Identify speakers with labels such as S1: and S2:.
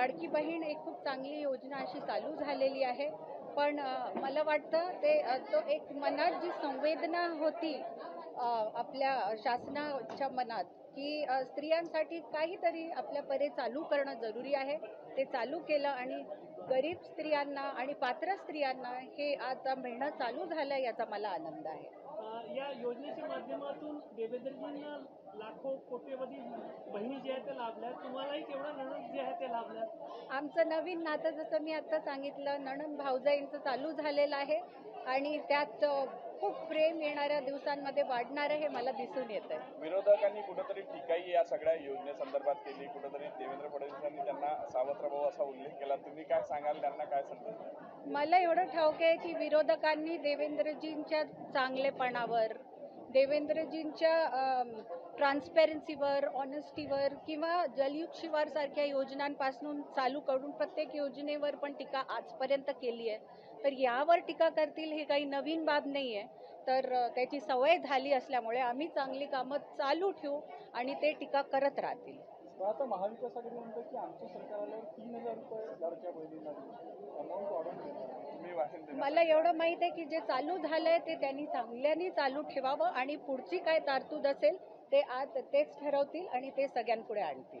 S1: लाडकी बहीण एक खूप चांगली योजना अशी चालू झालेली आहे. पण मला वाटतं ते तो एक मनात जी संवेदना होती आपल्या शासनाच्या मनात की स्त्रियांसाठी काहीतरी आपल्या परे चालू करणं जरुरी आहे. ते चालू केलं आणि गरीब स्त्रियांना आणि पात्र स्त्रियांना हे आता मिळणं चालू झालं याचा मला आनंद आहे.
S2: या योजनेच्या माध्यमातून देवेंद्रजींना लाखो कोट्यवधी बहिणी जे आहेत त्या लाभल्या तुम्हालाही तेवढा नणद जे आहे ते लाभल्या
S1: आमचं नवीन नातं जसं मी आता सांगितलं नणंद भाऊजाईंचं चालू झालेलं आहे. आणि त्यात खूप प्रेम येणाऱ्या दिवसांमध्ये वाढणारं हे मला दिसून येत आहे
S3: विरोधकांनी कुठंतरी टीकाही या सगळ्या योजनेसंदर्भात केली कुठंतरी देवेंद्र फडणवीसांनी त्यांना सावत्र भाऊ असा उल्लेख केला. तुम्ही काय सांगाल त्यांना काय संदेश
S1: मला एवढं ठाऊक आहे की विरोधकांनी देवेंद्रजींच्या चांगलेपणावर देवेंद्रजींच्या ट्रान्सपेरन्सीवर ऑनेस्टीवर किंवा जलयुग शिवार सारख्या योजनांपासून चालू करून प्रत्येक योजनेवर पण टीका आजपर्यंत केली आहे. तर यावर टीका करतील ही काही नवीन बाब नाही आहे तर त्याची सवय झाली असल्यामुळे आम्ही चांगली कामं चालू ठेवू आणि ते टीका करत राहतील.
S4: पण आता महाविकास आघाडी म्हणतं की आमचं सरकार आल्यावर तीन हजार रुपये लाडक्या बहिणींना देऊ. अमाऊंट वाढवून देणार
S3: तुम्ही वाचन देणार
S1: मला एवढं माहीत आहे की जे चालू झालंय ते त्यांनी चांगल्याने चालू ठेवावं आणि पुढची काय तारतूद असेल ते आज तेच ठरवतील आणि ते सगळ्यांपुढे आणतील.